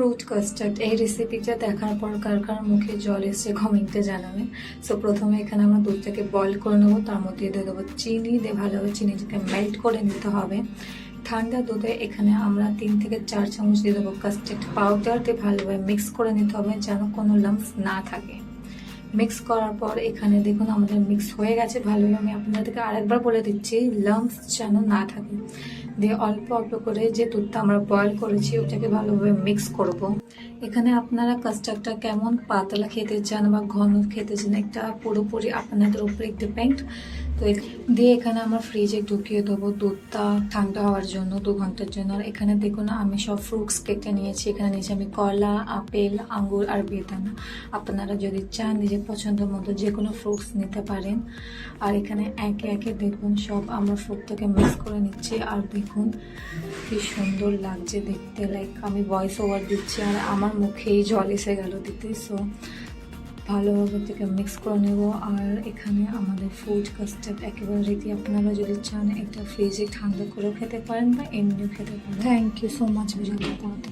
Fruit custard এই রেসিপিটা দেখার পর কার কার মুখে জল এসে কমেন্টে জানাবে। সো প্রথমে এখানে আমরা দুধটাকে বয়েল করে নেব, তার মধ্যে দিয়ে দেবো চিনি, দিয়ে ভালোভাবে চিনিটাকে মেল্ট করে নিতে হবে। ঠান্ডা দুধে এখানে আমরা তিন থেকে চার চামচ দিয়ে দেবো কাস্টার্ড পাউডার দিয়ে ভালোভাবে মিক্স করে নিতে হবে যেন কোনো লাম্পস না থাকে। মিক্স করার পর এখানে দেখুন আমাদের মিক্স হয়ে গেছে ভালোভাবে আমি আপনাদেরকে আরেকবার বলে দিচ্ছি লাম্পস যেন না থাকে। দিয়ে অল্প অল্প করে যে দুধটা আমরা বয়েল করেছি, ওটাকে ভালোভাবে মিক্স করব। এখানে আপনারা কাস্টার্ডটা কেমন পাতলা খেতে চান বা ঘন খেতে চান একটা পুরোপুরি আপনাদের উপরে ডিপেন্ড তো দিয়ে এখানে আমরা ফ্রিজে ঢুকিয়ে দেবো দুধটা ঠান্ডা হওয়ার জন্য, দু ঘণ্টার জন্য। আর এখানে দেখুন আমি সব ফ্রুটস কেটে নিয়েছি। এখানে নিয়েছি আমি কলা, আপেল, আঙ্গুর আর বেদানা। আপনারা যদি চান নিজের পছন্দ মতো যে কোনো ফ্রুটস নিতে পারেন। আর এখানে একে একে দেখুন সব আমরা ফ্রুটটাকে মিক্স করে নিচ্ছি। আর দেখুন কি সুন্দর লাগছে দেখতে। লাইক আমি ভয়েস ওভার দিচ্ছি আর আমার মুখেই জল এসে গেল দিতে। সো ভালোভাবে থেকে মিক্স করে নেব। আর এখানে আমাদের ফুড কাস্টার্ড একেবারে রেডি আপনারা যদি চান এটা ফ্রিজে ঠান্ডা করে খেতে পারেন বা এমনিও খেতে পারেন। থ্যাংক ইউ সো মাচ ভিডিওটা করতে